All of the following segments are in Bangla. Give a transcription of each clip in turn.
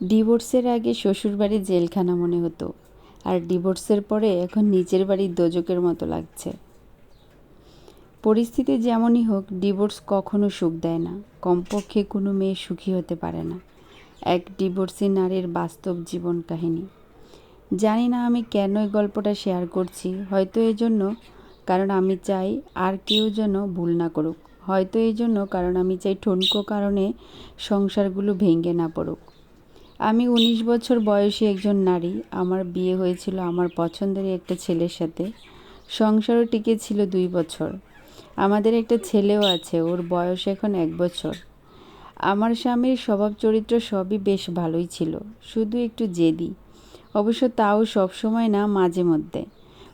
ডিভোর্সের আগে শ্বশুরবাড়ি জেলখানা মনে হতো, আর ডিভোর্সের পরে এখন নিজের বাড়ির দোজকের মতো লাগছে। পরিস্থিতি যেমনই হোক, ডিভোর্স কখনো সুখ দেয় না। কমপক্ষে কোনো মেয়ে সুখী হতে পারে না। এক ডিভোর্সি নারীর বাস্তব জীবন কাহিনী। জানি না আমি কেন এই গল্পটা শেয়ার করছি, হয়তো এই জন্য কারণ আমি চাই আর কেউ যেন ভুল না করুক। হয়তো এই জন্য কারণ আমি চাই ঠুনকো কারণে সংসারগুলো ভেঙে না পড়ুক। আমি উনিশ বছর বয়সী একজন নারী। আমার বিয়ে হয়েছিল আমার পছন্দের একটা ছেলের সাথে। সংসারও টিকে ছিল দুই বছর। আমাদের একটা ছেলেও আছে, ওর বয়স এখন এক বছর। আমার স্বামীর স্বভাব চরিত্র সবই বেশ ভালোই ছিল, শুধু একটু জেদি। অবশ্য তাও সবসময় না মাঝে মধ্যে।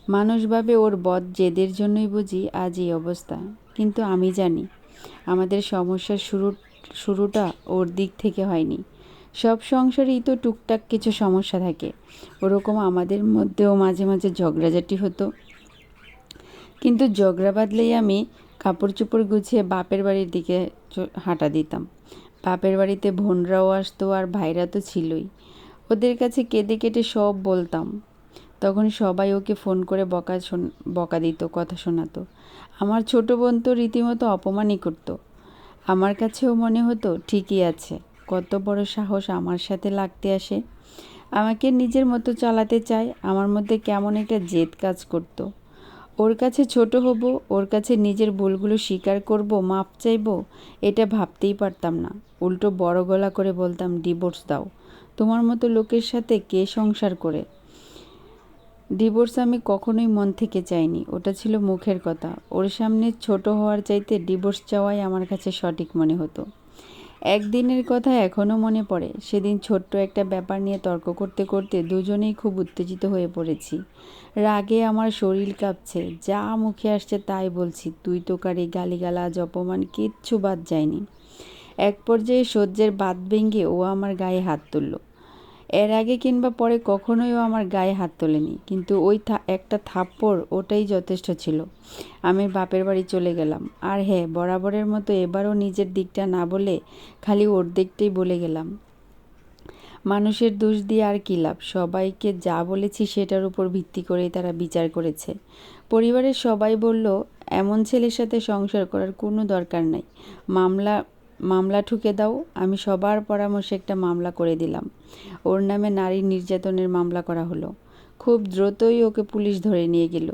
মানুষ ভাবে ওর বদ জেদের জন্যই বুঝি আজ এই অবস্থা, কিন্তু আমি জানি, আমাদের সমস্যার শুরু, শুরুটা ওর দিক থেকে হয়নি। সব সংসারেই তো টুকটাক কিছু সমস্যা থাকে। ওরকম আমাদের মধ্যেও মাঝে মাঝে ঝগড়াঝাটি হতো। কিন্তু ঝগড়া বাদলেই আমি কাপড় চোপড় গুছিয়ে বাপের বাড়ির দিকে হাঁটা দিতাম। বাপের বাড়িতে বোনরাও আসতো আর ভাইরা তো ছিলই। ওদের কাছে কেঁদে কেটে সব বলতাম। তখন সবাই ওকে ফোন করে বকা বকা দিত, কথা শোনাতো। আমার ছোট বোন তো রীতিমতো অপমানই করতো। আমার কাছেও মনে হতো ঠিকই আছে। কত বড় সাহস আমার সাথে লাগতে আসে। আমাকে নিজের মতো চালাতে চায়, আমার মধ্যে কেমন একটা জেদ কাজ করত। ওর কাছে ছোট হব, ওর কাছে নিজের ভুলগুলো স্বীকার করব, মাপ চাইব, এটা ভাবতেই পারতাম না। উল্টো বড় গলা করে বলতাম ডিভোর্স দাও। তোমার মতো লোকের সাথে কে সংসার করে? ডিভোর্স আমি কখনোই মন থেকে চাইনি, ওটা ছিল মুখের কথা। ওর সামনে ছোট হওয়ার চাইতে ডিভোর্স চাওয়াই আমার কাছে সঠিক মনে হতো। একদিনের কথা এখনও মনে পড়ে। সেদিন ছোট্ট একটা ব্যাপার নিয়ে তর্ক করতে করতে দুজনেই খুব উত্তেজিত হয়ে পড়েছি। রাগে আমার শরীর কাঁপছে, যা মুখে আসছে তাই বলছি, তুই তো কারি গালিগালাজ, অপমান, কিচ্ছু বাদ যায়নি। এক পর্যায়ে সহ্যের বাদ ভেঙে ও আমার গায়ে হাত তুললো। এর আগে কিংবা পরে কখনোই ও আমার গায়ে হাত তোলেনি। কিন্তু ওই একটা থাপ্পড় ওটাই যথেষ্ট ছিল। আমি বাপের বাড়ি চলে গেলাম। আর হ্যাঁ বরাবরের মতো এবারও নিজের দিকটা না বলে খালি ওর দিকটাই বলে গেলাম। মানুষের দোষ দিয়ে আর কী লাভ? সবাইকে যা বলেছি সেটার উপর ভিত্তি করেই তারা বিচার করেছে। পরিবারের সবাই বলল, এমন ছেলের সাথে সংসার করার কোনো দরকার নাই। মামলা মামলা ঠুকে দাও, আমি সবার পরামর্শে একটা মামলা করে দিলাম। ওর নামে নারী নির্যাতনের মামলা করা হলো। খুব দ্রুতই ওকে পুলিশ ধরে নিয়ে গেল।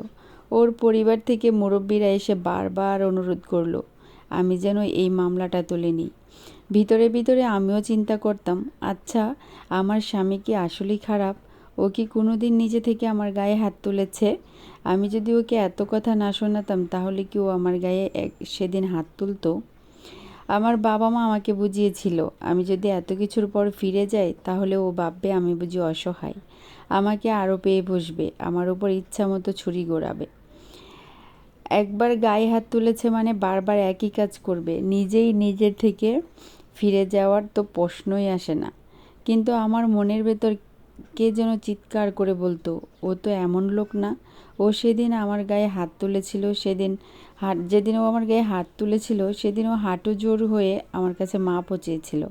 ওর পরিবার থেকে মুরব্বীরা এসে বারবার অনুরোধ করল, আমি যেন এই মামলাটা তুলে নিই। ভিতরে ভিতরে আমিও চিন্তা করতাম আচ্ছা আমার স্বামী কি আসলেই খারাপ? ও কি কোনো দিন নিজে থেকে আমার গায়ে হাত তুলেছে? আমি যদি ওকে এত কথা না শোনাতাম, তাহলে কি ও আমার গায়ে এক, সেদিন হাত তুলতো? আমার বাবা মা আমাকে বুঝিয়েছিল, আমি যদি এত কিছুর পর ফিরে যাই, তাহলে ও ভাববে আমি বুঝি অসহায়। আমাকে আরও পেয়ে বসবে, আমার উপর ইচ্ছা মতো ছুরি গোড়াবে। একবার গায়ে হাত তুলেছে মানে বারবার একই কাজ করবে। নিজেই নিজের থেকে ফিরে যাওয়ার তো প্রশ্নই আসে না। কিন্তু আমার মনের ভেতর কে যেন চিৎকার করে বলতো, ও তো এমন লোক না। ও সেদিন আমার গায়ে হাত তুলেছিল, সেদিন হাট যেদিন ও আমার গায়ে হাত তুলেছিল সেদিনও হাঁটু জোর হয়ে আমার কাছে মাপও চেয়েছিল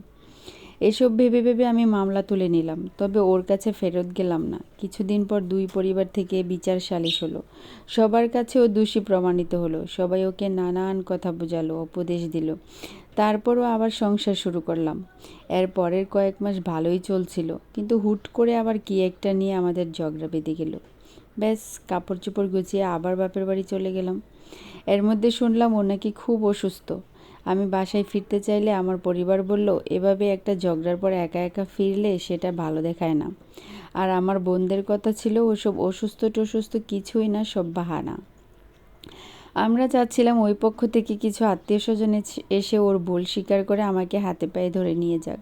এসব ভেবে ভেবে আমি মামলা তুলে নিলাম, তবে ওর কাছে ফেরত গেলাম না। কিছুদিন পর দুই পরিবার থেকে বিচার সালিশ হলো। সবার কাছে ও দোষী প্রমাণিত হলো। সবাই ওকে নানান কথা বোঝালো, উপদেশ দিল। তারপরও আবার সংসার শুরু করলাম। এর পরের কয়েক মাস ভালোই চলছিল, কিন্তু হুট করে আবার কি একটা নিয়ে আমাদের ঝগড়া বেঁধে গেল। ব্যাস কাপড় চোপড় গুছিয়ে আবার বাপের বাড়ি চলে গেলাম। এর মধ্যে শুনলাম ও নাকি খুব অসুস্থ। আমি বাসায় ফিরতে চাইলে আমার পরিবার বলল, এভাবে একটা ঝগড়ার পর একা একা ফিরলে সেটা ভালো দেখায় না। আর আমার বোনদের কথা ছিল, ওসব অসুস্থ টসুস্থ কিছুই না, সব বাহানা। আমরা চাচ্ছিলাম ওই পক্ষ থেকে কিছু আত্মীয় স্বজন এসে ওর ভুল স্বীকার করে আমাকে হাতে পায়ে ধরে নিয়ে যাক।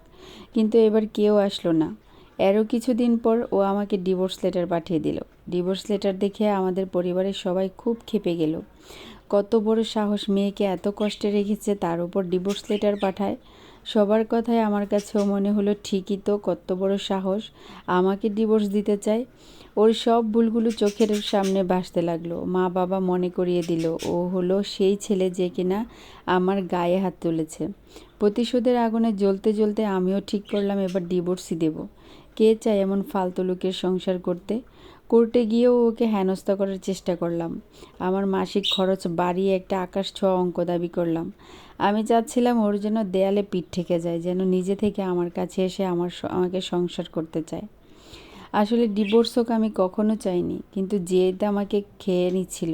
কিন্তু এবার কেউ আসলো না। এরও কিছুদিন পর ও আমাকে ডিভোর্স লেটার পাঠিয়ে দিল। ডিভোর্স লেটার দেখে আমাদের পরিবারের সবাই খুব খেপে গেল। কত বড় সাহস মেয়েকে এত কষ্টে রেখেছে তার উপর ডিভোর্স লেটার পাঠায়? সবার কথায় আমার কাছেও মনে হলো, ঠিকই তো, কত বড় সাহস। আমাকে ডিভোর্স দিতে চায়? ওর সব ভুলগুলো চোখের সামনে ভাসতে লাগল। মা বাবা মনে করিয়ে দিল, ও হলো সেই ছেলে যে কিনা আমার গায়ে হাত তুলেছে। প্রতিশোধের আগুনে জ্বলতে জ্বলতে আমিও ঠিক করলাম, এবার ডিভোর্সই দেব। কে চায় এমন ফালতু লোকের সংসার করতে? কোর্টে গিয়েও ওকে হেনস্থা করার চেষ্টা করলাম। আমার মাসিক খরচ বাড়িয়ে একটা আকাশ ছোঁয়া অঙ্ক দাবি করলাম। আমি চাচ্ছিলাম ওর জন্য দেয়ালে পিঠ ঠেকে যায়, যেন নিজে থেকে আমার কাছে এসে আমার আমাকে সংসার করতে চায়। আসলে ডিভোর্স হোক আমি কখনো চাইনি, কিন্তু জেদ আমাকে খেয়ে নিচ্ছিল।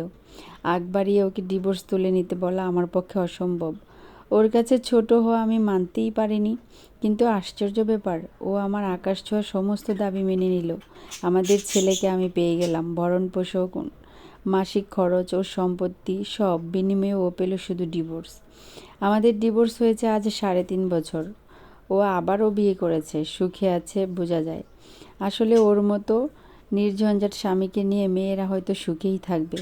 আগ বাড়িয়ে ওকে ডিভোর্স তুলে নিতে বলা আমার পক্ষে অসম্ভব। ওর কাছে ছোট হওয়া আমি মানতেই পারিনি। কিন্তু আশ্চর্য ব্যাপার, ও আমার আকাশ ছোঁয়া সমস্ত দাবি মেনে নিল। আমাদের ছেলেকে আমি পেয়ে গেলাম, ভরণ পোষক, মাসিক খরচ ও সম্পত্তি সব বিনিময়ে ও পেল শুধু ডিভোর্স। আমাদের ডিভোর্স হয়েছে আজ সাড়ে তিন বছর। ও আবারও বিয়ে করেছে, সুখে আছে বোঝা যায়। আসলে ওর মতো নির্ঝঞ্ঝাট স্বামীকে নিয়ে মেয়েরা হয়তো সুখেই থাকবে।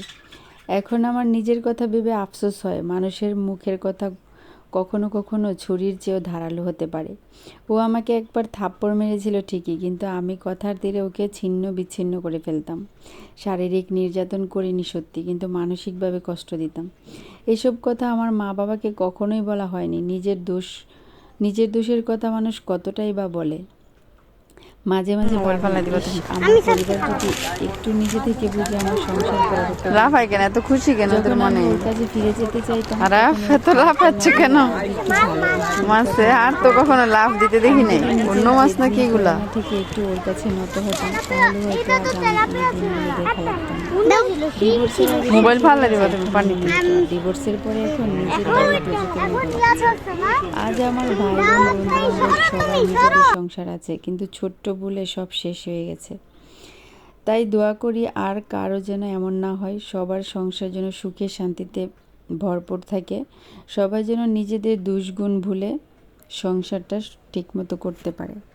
এখন আমার নিজের কথা ভেবে আফসোস হয়, মানুষের মুখের কথা কখনো কখনো ছুরির চেয়েও ধারালো হতে পারে। ও আমাকে একবার থাপ্পড় মেরেছিল ঠিকই, কিন্তু আমি কথার তীরে ওকে ছিন্ন বিচ্ছিন্ন করে ফেলতাম। শারীরিক নির্যাতন করিনি সত্যি, কিন্তু মানসিকভাবে কষ্ট দিতাম। এসব কথা আমার মা বাবাকে কখনোই বলা হয়নি। নিজের দোষ, নিজের দোষের কথা মানুষ কতটাই বা বলে। মাঝে মাঝে আমার পরিবার যদি একটু নিজে থেকে বুঝে আমার সংসার একটা লাফাই কেন? এত খুশি কেন তোর মনে? ওর কাছে ফিরে যেতে চাইতাম আর এত লাফাচ্ছে কেন? মাছে আর তো কখনো লাভ দিতে দেখি নাই। অন্য মাছ নাকি এগুলা? না থেকে একটু ওর কাছে নত হতাম। তাহলে হয়তো আজ আমি না। মোবাইল ফালাই দিবা তুমি পানিতে ডিভোর্সের পরে এখন নিজের আজ আমার ভাই বোন বন্ধু সবাই নিজেদের সংসার আছে কিন্তু ছোট্ট বলে সব শেষ হয়ে গেছে। তাই দোয়া করি আর কারও যেন এমন না হয়, সবার সংসার যেন সুখে শান্তিতে ভরপুর থাকে, সবাই যেন নিজেদের দুষ্গুণ ভুলে সংসারটা ঠিকমতো করতে পারে।